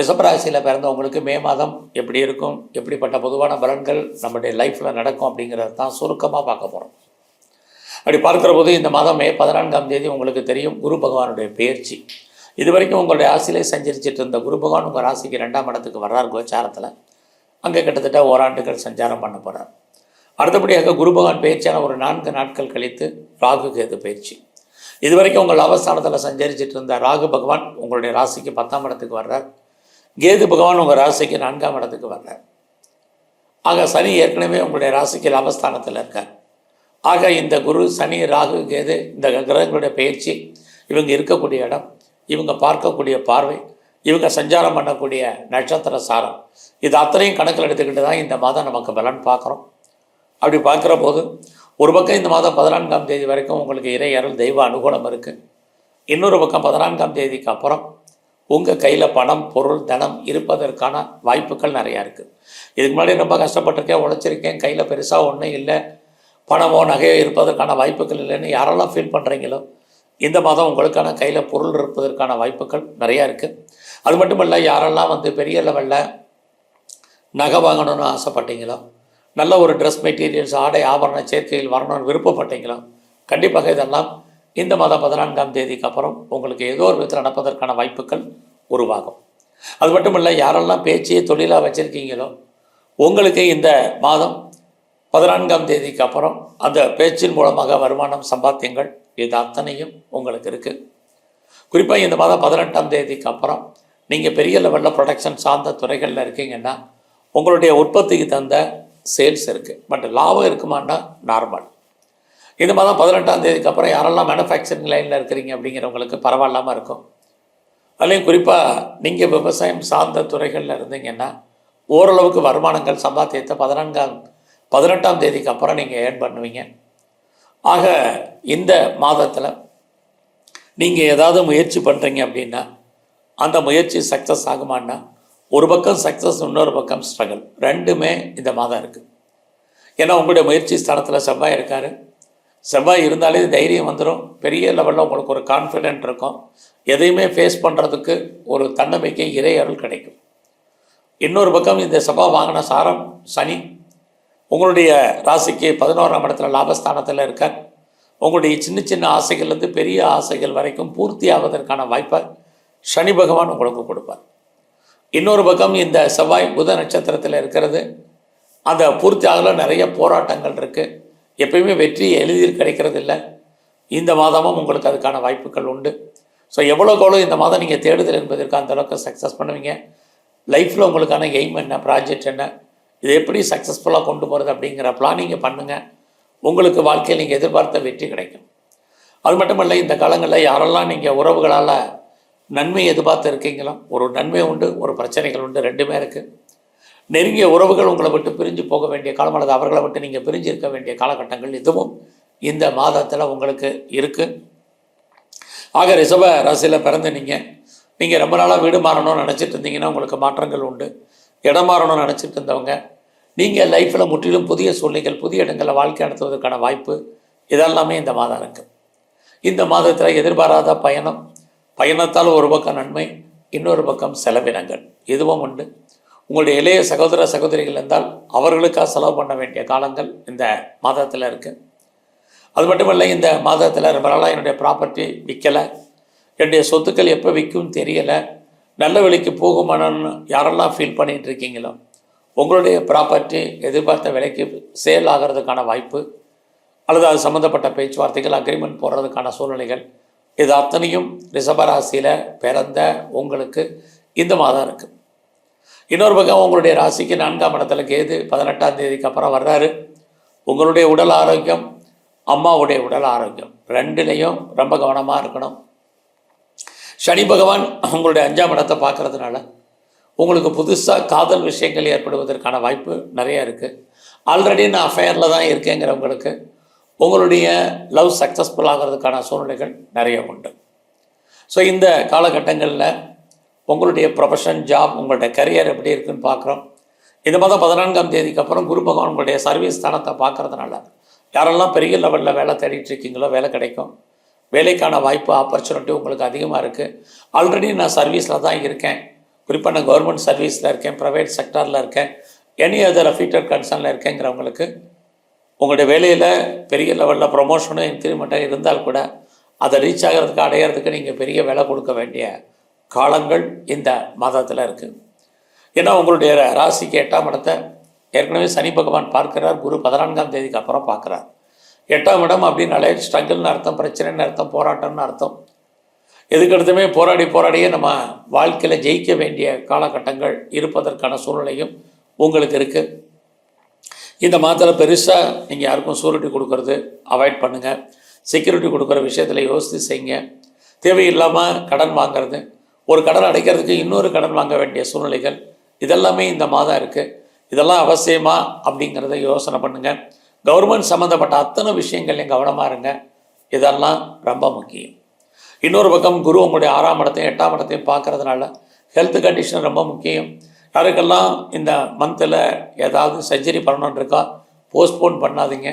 ரிஷபராசியில் பிறந்தவங்களுக்கு மே மாதம் எப்படி இருக்கும் எப்படிப்பட்ட பொதுவான பலன்கள் நம்முடைய லைஃப்பில் நடக்கும் அப்படிங்கிறத தான் சுருக்கமாக பார்க்க போகிறோம் அப்படி பார்க்குற போது இந்த மாதம் மே பதினான்காம் தேதி உங்களுக்கு தெரியும் குரு பகவானுடைய பயிற்சி இது வரைக்கும் உங்களுடைய ஆசிலே சஞ்சரிச்சிட்டு இருந்த குரு பகவான் உங்கள் ராசிக்கு ரெண்டாம் இடத்துக்கு வர்றார் கோச்சாரத்தில். அங்கே கிட்டத்தட்ட ஓராண்டுகள் சஞ்சாரம் பண்ண போகிறார் அடுத்தபடியாக குரு பகவான் பயிற்சியான ஒரு நான்கு நாட்கள் கழித்து ராகு கேது பயிற்சி இதுவரைக்கும் உங்கள் அவஸ்தானத்தில் சஞ்சரிச்சிட்டு இருந்த ராகு பகவான் உங்களுடைய ராசிக்கு பத்தாம் இடத்துக்கு வர்றார். கேது பகவான் உங்கள் ராசிக்கு நான்காம் இடத்துக்கு வர்றார். ஆக சனி ஏற்கனவே உங்களுடைய ராசிக்கு லாபஸ்தானத்தில் இருக்கார். ஆக இந்த குரு சனி ராகு கேது இந்த கிரகங்களுடைய பயிற்சி இவங்க இருக்கக்கூடிய இடம் இவங்க பார்க்கக்கூடிய பார்வை இவங்க சஞ்சாரம் பண்ணக்கூடிய நட்சத்திர சாரம் இது அத்தனையும் கணக்கில் எடுத்துக்கிட்டு தான் இந்த மாதம் நமக்கு பலன் பார்க்குறோம். அப்படி பார்க்குற போது ஒரு பக்கம் இந்த மாதம் பதினான்காம் தேதி வரைக்கும் உங்களுக்கு இறை அருள் தெய்வ அனுகூலம் இருக்குது இன்னொரு பக்கம் பதினான்காம் தேதிக்கு அப்புறம் உங்கள் கையில் பணம் பொருள் தனம் இருப்பதற்கான வாய்ப்புகள் நிறையா இருக்குது இதுக்கு முன்னாடி ரொம்ப கஷ்டப்பட்டிருக்கேன் உழைச்சிருக்கேன் கையில் பெருசாக ஒன்றும் இல்லை பணமோ நகையோ இருப்பதற்கான வாய்ப்புகள் இல்லைன்னு யாரெல்லாம் ஃபீல் பண்ணுறீங்களோ இந்த மாதம் உங்களுக்கான கையில் பொருள் இருப்பதற்கான வாய்ப்புகள் நிறையா இருக்குது அது மட்டும் இல்லை யாரெல்லாம் வந்து பெரிய லெவலில் நகை வாங்கணும்னு ஆசைப்பட்டீங்களோ நல்ல ஒரு ட்ரெஸ் மெட்டீரியல்ஸ் ஆடை ஆபரண சேர்க்கையில் வரணும்னு விருப்பப்பட்டீங்களோ கண்டிப்பாக இதெல்லாம் இந்த மாதம் பதினான்காம் தேதிக்கு அப்புறம் உங்களுக்கு ஏதோ ஒரு விதத்தில் நடப்பதற்கான வாய்ப்புகள் உருவாகும். அது மட்டும் இல்லை யாரெல்லாம் பேச்சையே தொழிலாக வச்சுருக்கீங்களோ உங்களுக்கு இந்த மாதம் பதினான்காம் தேதிக்கு அப்புறம் அந்த பேச்சின் மூலமாக வருமானம் சம்பாத்தியங்கள் இது அத்தனையும் உங்களுக்கு இருக்குது குறிப்பாக இந்த மாதம் பதினெட்டாம் தேதிக்கு அப்புறம் நீங்கள் பெரிய லெவலில் ப்ரொடக்ஷன் சார்ந்த துறைகளில் இருக்கீங்கன்னா உங்களுடைய உற்பத்திக்கு தந்த சேல்ஸ் இருக்குது பட் லாபம் இருக்குமான்னா நார்மல் இந்த மாதம் பதினெட்டாம் தேதிக்கு அப்புறம் யாரெல்லாம் மேனுஃபேக்சரிங் லைனில் இருக்கிறீங்க அப்படிங்கிறவங்களுக்கு பரவாயில்லாமல் இருக்கும். அதுலேயும் குறிப்பாக நீங்கள் விவசாயம் சார்ந்த துறைகளில் இருந்தீங்கன்னா ஓரளவுக்கு வருமானங்கள் சம்பாத்தியத்தை பதினான்காம் பதினெட்டாம் தேதிக்கு அப்புறம் நீங்கள் ஏர்ன் பண்ணுவீங்க. ஆக இந்த மாதத்தில் நீங்கள் ஏதாவது முயற்சி பண்ணுறீங்க அப்படின்னா அந்த முயற்சி சக்ஸஸ் ஆகுமான்னா ஒரு பக்கம் சக்ஸஸ் இன்னொரு பக்கம் ஸ்ட்ரகிள் ரெண்டுமே இந்த மாதம் இருக்குது ஏன்னா உங்களுடைய முயற்சி ஸ்தானத்தில் செவ்வாய் இருக்கார். செவ்வாய் இருந்தாலே தைரியம் வந்துடும் பெரிய லெவலில் உங்களுக்கு ஒரு கான்ஃபிடென்ட் இருக்கும். எதையுமே ஃபேஸ் பண்ணுறதுக்கு ஒரு தன்னம்பிக்கை இறை அருள் கிடைக்கும். இன்னொரு பக்கம் இந்த செவ்வாய் வாங்கின சாரம் சனி. உங்களுடைய ராசிக்கு பதினோராம் இடத்துல லாபஸ்தானத்தில் இருக்கார். உங்களுடைய சின்ன சின்ன ஆசைகள்லேருந்து பெரிய ஆசைகள் வரைக்கும் பூர்த்தி ஆவதற்கான வாய்ப்பை சனி பகவான் உங்களுக்கு கொடுப்பார். இன்னொரு பக்கம் இந்த செவ்வாய் புத நட்சத்திரத்தில் இருக்கிறது. அந்த பூர்த்தி ஆகல நிறைய போராட்டங்கள் இருக்குது எப்பயுமே வெற்றி எளிதில் கிடைக்கிறது இல்லை இந்த மாதமும் உங்களுக்கு அதுக்கான வாய்ப்புகள் உண்டு. ஸோ எவ்வளோக்கு எவ்வளோ இந்த மாதம் நீங்கள் தேடுதல் என்பதற்கு அந்தளவுக்கு சக்ஸஸ் பண்ணுவீங்க. லைஃப்பில் உங்களுக்கான எய்ம் என்ன ப்ராஜெக்ட் என்ன இதை எப்படி சக்ஸஸ்ஃபுல்லாக கொண்டு போகிறது அப்படிங்கிற பிளானிங்கை பண்ணுங்கள் உங்களுக்கு வாழ்க்கையில் நீங்கள் எதிர்பார்த்த வெற்றி கிடைக்கும். அது மட்டும் இல்லை இந்த காலங்களில் யாரெல்லாம் நீங்கள் உறவுகளால் நன்மை எதிர்பார்த்து இருக்கீங்களோ ஒரு நன்மை உண்டு ஒரு பிரச்சனைகள் உண்டு ரெண்டுமே இருக்குது நெருங்கிய உறவுகள் உங்களை விட்டு பிரிஞ்சு போக வேண்டிய காலம் அல்லது அவர்களை விட்டு நீங்கள் பிரிஞ்சு இருக்க வேண்டிய காலகட்டங்கள் இதுவும் இந்த மாதத்தில் உங்களுக்கு இருக்குது ஆக ரிஷப ராசியில் பிறந்த நீங்கள் நீங்கள் ரொம்ப நாளாக வீடு மாறணும்னு நினச்சிட்டு இருந்தீங்கன்னா உங்களுக்கு மாற்றங்கள் உண்டு. இடம் மாறணும்னு நினச்சிட்டு இருந்தவங்க நீங்கள் லைஃப்பில் முற்றிலும் புதிய சூழ்நிலைகள் புதிய இடங்களில் வாழ்க்கை நடத்துவதற்கான வாய்ப்பு இதெல்லாமே இந்த மாதம் இருக்குது இந்த மாதத்தில் எதிர்பாராத பயணம் பயணத்தால் ஒரு பக்கம் நன்மை இன்னொரு பக்கம் செலவினங்கள். இதுவும் உண்டு. உங்களுடைய இளைய சகோதர சகோதரிகள் இருந்தால் அவர்களுக்காக செலவு பண்ண வேண்டிய காலங்கள் இந்த மாதத்தில் இருக்குது அது மட்டுமல்ல இந்த மாதத்தில் ரொம்ப நாளாக என்னுடைய ப்ராப்பர்ட்டி விற்கலை என்னுடைய சொத்துக்கள் எப்போ விற்கும் தெரியலை. நல்ல விலைக்கு போகுமானு யாரெல்லாம் ஃபீல் பண்ணிகிட்டு இருக்கீங்களோ உங்களுடைய ப்ராப்பர்ட்டி எதிர்பார்த்த விலைக்கு சேல் ஆகிறதுக்கான வாய்ப்பு அல்லது அது சம்மந்தப்பட்ட பேச்சுவார்த்தைகள் அக்ரிமெண்ட் போடுறதுக்கான சூழ்நிலைகள் இது அத்தனையும் ரிஷபராசியில் பிறந்த உங்களுக்கு இந்த மாதம் இருக்குது இன்னொரு பக்கம் உங்களுடைய ராசிக்கு நான்காம் இடத்துல கேது பதினெட்டாம் தேதிக்கு அப்புறம் வர்றாரு. உங்களுடைய உடல் ஆரோக்கியம் அம்மாவுடைய உடல் ஆரோக்கியம் ரெண்டுலேயும் ரொம்ப கவனமாக இருக்கணும். சனி பகவான் உங்களுடைய அஞ்சாம் இடத்தை பார்க்கறதுனால உங்களுக்கு புதுசாக காதல் விஷயங்கள் ஏற்படுவதற்கான வாய்ப்பு நிறைய இருக்குது ஆல்ரெடி நான் அஃபேரில் தான் இருக்கேங்கிறவங்களுக்கு உங்களுடைய லவ் சக்ஸஸ்ஃபுல் ஆகிறதுக்கான சூழ்நிலைகள் நிறைய உண்டு. ஸோ இந்த காலகட்டங்களில் உங்களுடைய ப்ரொஃபஷன் ஜாப் உங்களுடைய கரியர் எப்படி இருக்குன்னு பார்க்குறோம். இந்த மாதம் பதினான்காம் தேதிக்கு அப்புறம் குரு பகவான் உங்களுடைய சர்வீஸ் ஸ்தானத்தை பார்க்கறதுனால யாரெல்லாம் பெரிய லெவலில் வேலை தேடிட்டு இருக்கீங்களோ வேலை கிடைக்கும். வேலைக்கான வாய்ப்பு ஆப்பர்ச்சுனிட்டி உங்களுக்கு அதிகமாக இருக்குது ஆல்ரெடி நான் சர்வீஸில் தான் இருக்கேன். குறிப்பாக நான் கவர்மெண்ட் சர்வீஸில் இருக்கேன் ப்ரைவேட் செக்டாரில் இருக்கேன். எனி அதர் அஃபீட்டட் கன்சர்னில் இருக்கேங்கிறவங்களுக்கு உங்களுடைய வேலையில் பெரிய லெவலில் ப்ரொமோஷனும் இன்க்ரிமெண்ட்டாக இருந்தால் கூட அதை ரீச் ஆகிறதுக்கு அடையிறதுக்கு நீங்கள் பெரிய வேலை கொடுக்க வேண்டிய காலங்கள் இந்த மாதத்தில் இருக்குது ஏன்னா உங்களுடைய ராசிக்கு எட்டாம் இடத்தை ஏற்கனவே சனி பகவான் பார்க்கிறார் குரு பதினான்காம் தேதிக்கு அப்புறம் பார்க்குறார். எட்டாம் இடம் அப்படின்னாலே ஸ்ட்ரகிள்னு அர்த்தம் பிரச்சனைன்னு அர்த்தம் போராட்டம்னு அர்த்தம். எதுக்கடுத்துமே போராடி போராடியே நம்ம வாழ்க்கையில் ஜெயிக்க வேண்டிய காலகட்டங்கள் இருப்பதற்கான சூழ்நிலையும் உங்களுக்கு இருக்குது இந்த மாதத்தில் பெருசாக நீங்கள் யாருக்கும் சூரிட்டி கொடுக்கறது அவாய்ட் பண்ணுங்கள் செக்யூரிட்டி கொடுக்குற விஷயத்தில் யோசித்து செய்யுங்க. தேவையில்லாமல் கடன் வாங்குறது ஒரு கடன் அடைக்கிறதுக்கு இன்னொரு கடன் வாங்க வேண்டிய சூழ்நிலைகள் இதெல்லாமே இந்த மாதம் இருக்குது இதெல்லாம் அவசியமா அப்படிங்கிறத யோசனை பண்ணுங்கள் கவர்மெண்ட் சம்மந்தப்பட்ட அத்தனை விஷயங்கள்லையும் கவனமாக இருங்க. இதெல்லாம் ரொம்ப முக்கியம். இன்னொரு பக்கம் குரு உங்களுடைய ஆறாம் இடத்தையும் எட்டாம் இடத்தையும் பார்க்கறதுனால ஹெல்த் கண்டிஷன் ரொம்ப முக்கியம். யாருக்கெல்லாம் இந்த மந்தில் ஏதாவது சர்ஜரி பண்ணணுன்னு இருக்கா போஸ்ட்போன் பண்ணாதீங்க.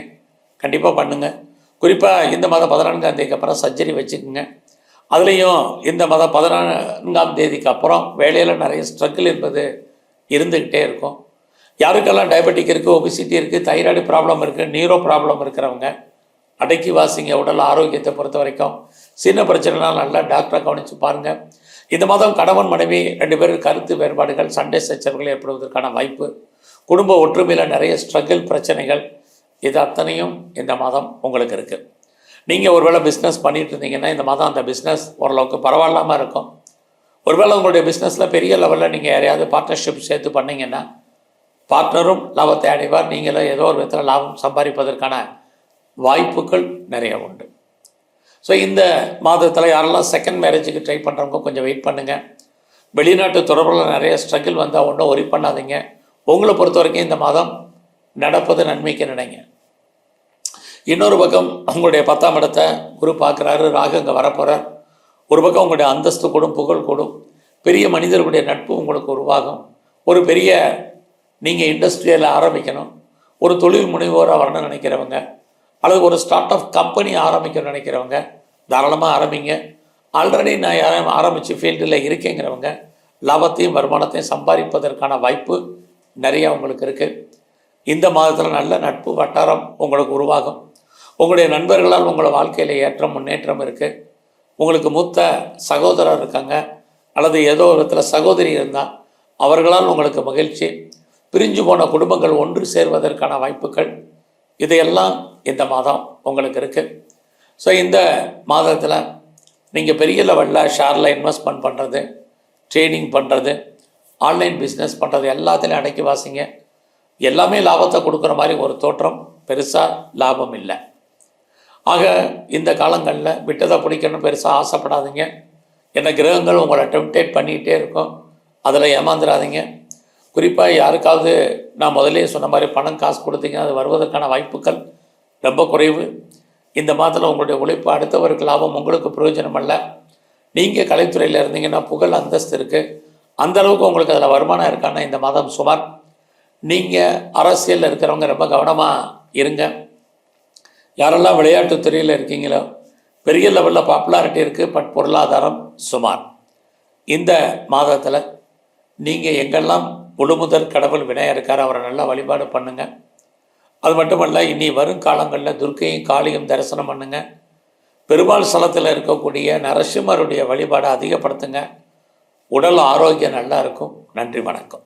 கண்டிப்பாக பண்ணுங்கள் குறிப்பாக இந்த மாதம் பதினான்காம் தேதிக்கு அப்புறம் சர்ஜரி வச்சுக்கோங்க. அதுலேயும் இந்த மதம் பதினான்காம் தேதிக்கு அப்புறம் வேலையில் நிறைய ஸ்ட்ரகிள் என்பது இருந்துக்கிட்டே இருக்கும். யாருக்கெல்லாம் டயபெட்டிக் இருக்குது ஒபிசிட்டி இருக்குது தைராய்டு ப்ராப்ளம் இருக்குது நீரோ ப்ராப்ளம் இருக்கிறவங்க அடக்கி வாசிங்க உடல் ஆரோக்கியத்தை பொறுத்த வரைக்கும் சின்ன பிரச்சனைலாம் நல்லா டாக்டரை கவனித்து பாருங்கள் இந்த மாதம் கணவன் மனைவி ரெண்டு பேரும் கருத்து வேறுபாடுகள் சண்டை சச்சரவுகள் ஏற்படுவதற்கான வாய்ப்பு குடும்ப ஒற்றுமையில் நிறைய ஸ்ட்ரகிள் பிரச்சனைகள் இது அத்தனையும் இந்த மாதம் உங்களுக்கு இருக்குது நீங்கள் ஒருவேளை பிஸ்னஸ் பண்ணிட்டு இருந்தீங்கன்னா இந்த மாதம் அந்த பிஸ்னஸ் ஓரளவுக்கு பரவாயில்லாமல் இருக்கும். ஒருவேளை உங்களுடைய பிஸ்னஸில் பெரிய லெவலில் நீங்கள் யாரையாவது பார்ட்னர்ஷிப் சேர்த்து பண்ணீங்கன்னா பார்ட்னரும் லாபத்தை அடைவார். நீங்களும் ஏதோ ஒரு விதத்தில் லாபம் சம்பாதிப்பதற்கான வாய்ப்புகள் நிறைய உண்டு. ஸோ இந்த மாதத்தில் யாரெல்லாம் செகண்ட் மேரேஜுக்கு ட்ரை பண்ணுறவங்க கொஞ்சம் வெயிட் பண்ணுங்கள் வெளிநாட்டு தொடர்பில் நிறைய ஸ்ட்ரகிள் வந்தால் ஒன்றும் ஒரி பண்ணாதீங்க. உங்களை பொறுத்த வரைக்கும் இந்த மாதம் நடப்பது நன்மைக்கு நினைங்க. இன்னொரு பக்கம் உங்களுடைய பத்தாம் இடத்தை குரு பார்க்குறாரு ராகு அங்கே வரப்போகிறார் ஒரு பக்கம் உங்களுடைய அந்தஸ்து கூடும் புகழ் கூடும். பெரிய மனிதர்களுடைய நட்பு உங்களுக்கு உருவாகும். ஒரு பெரிய நீங்கள் இண்டஸ்ட்ரியில் ஆரம்பிக்கணும். ஒரு தொழில் முனைவோராக வரணும்னு நினைக்கிறவங்க அல்லது ஒரு ஸ்டார்ட் அப் கம்பெனி ஆரம்பிக்கணும்னு நினைக்கிறவங்க தாராளமாக ஆரம்பிங்க. ஆல்ரெடி நான் யாரும் ஆரம்பித்து ஃபீல்டில் இருக்கேங்கிறவங்க லாபத்தையும் வருமானத்தையும் சம்பாதிப்பதற்கான வாய்ப்பு நிறையா உங்களுக்கு இருக்குது இந்த மாதத்தில் நல்ல நட்பு வட்டாரம் உங்களுக்கு உருவாகும். உங்களுடைய நண்பர்களால் உங்களை வாழ்க்கையில் ஏற்றம் முன்னேற்றம் இருக்குது உங்களுக்கு மூத்த சகோதரர் இருக்காங்க. அல்லது ஏதோ ஒரு விதத்தில் சகோதரி இருந்தால் அவர்களால் உங்களுக்கு மகிழ்ச்சி. பிரிஞ்சு போன குடும்பங்கள் ஒன்று சேர்வதற்கான வாய்ப்புகள். இதையெல்லாம் இந்த மாதம் உங்களுக்கு இருக்குது ஸோ இந்த மாதத்தில் நீங்கள் பெரிய லெவலில் ஷேரில் இன்வெஸ்ட்மெண்ட் பண்ணுறது ட்ரேடிங் பண்ணுறது ஆன்லைன் பிஸ்னஸ் பண்ணுறது எல்லாத்துலேயும் அடக்கி வாசிங்க. எல்லாமே லாபத்தை கொடுக்குற மாதிரி ஒரு தோற்றம். பெருசாக லாபம் இல்லை. ஆக இந்த காலங்களில் விட்டதை பிடிக்கணும் பெருசாக ஆசைப்படாதீங்க. என்ன கிரகங்கள் உங்களை டெம்டேட் பண்ணிக்கிட்டே இருக்கும். அதில் ஏமாந்துடாதீங்க குறிப்பாக யாருக்காவது நான் முதலே சொன்ன மாதிரி பணம் காசு கொடுத்தீங்க அது வருவதற்கான வாய்ப்புகள் ரொம்ப குறைவு. இந்த மாதத்தில் உங்களுடைய உழைப்பு அடுத்தவருக்கு லாபம் உங்களுக்கு பிரயோஜனம் அல்ல நீங்கள் கலைத்துறையில் இருந்தீங்கன்னா புகழ் அந்தஸ்து இருக்குது அந்த அளவுக்கு உங்களுக்கு அதில் வருமானம் இருக்கான்னா இந்த மாதம் சுமார். நீங்கள் அரசியலில் இருக்கிறவங்க ரொம்ப கவனமாக இருங்க. யாரெல்லாம் விளையாட்டுத் துறையில் இருக்கீங்களோ பெரிய லெவலில் பாப்புலாரிட்டி இருக்குது பட் பொருளாதாரம் சுமார். இந்த மாதத்தில் நீங்கள் எங்கெல்லாம் முழுமுதல் கடவுள் விநாயகர் இருக்கார் அவரை நல்லா வழிபாடு பண்ணுங்கள் அது மட்டுமல்ல இனி வரும் காலங்களில் துர்க்கையும் காளியும் தரிசனம் பண்ணுங்க. பெருமாள் ஸ்தலத்தில் இருக்கக்கூடிய நரசிம்மருடைய வழிபாடை அதிகப்படுத்துங்க. உடல் ஆரோக்கியம் நல்லா இருக்கும். நன்றி வணக்கம்.